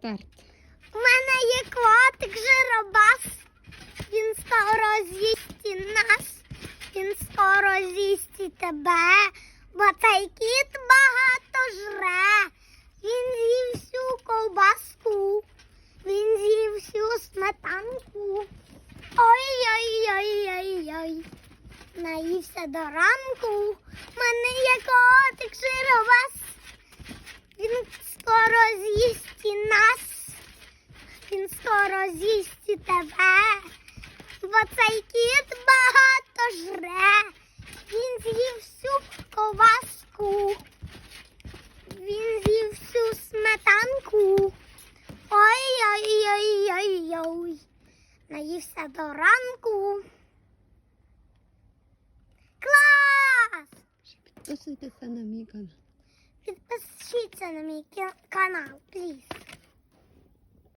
Старт. У мене є котик жиробас. Він скоро з'їсть нас. Він скоро з'їсть тебе, бо цей кіт багато жре. Він з'їв всю ковбаску, він з'їв всю сметанку. Ой-ой-ой-ой-ой. Наївся до ранку. У мене є котик жиробас. Він скоро з'їсть і нас. Він скоро з'їсть тебе, бо цей кіт багато жре. Він з'їв всю ковбаску, він з'їв всю сметанку. Ой-ой-ой-ой-ой. Наївся до ранку. Клас! Підписуйтеся на мій. Підпишіться на мій кі- канал, пліз.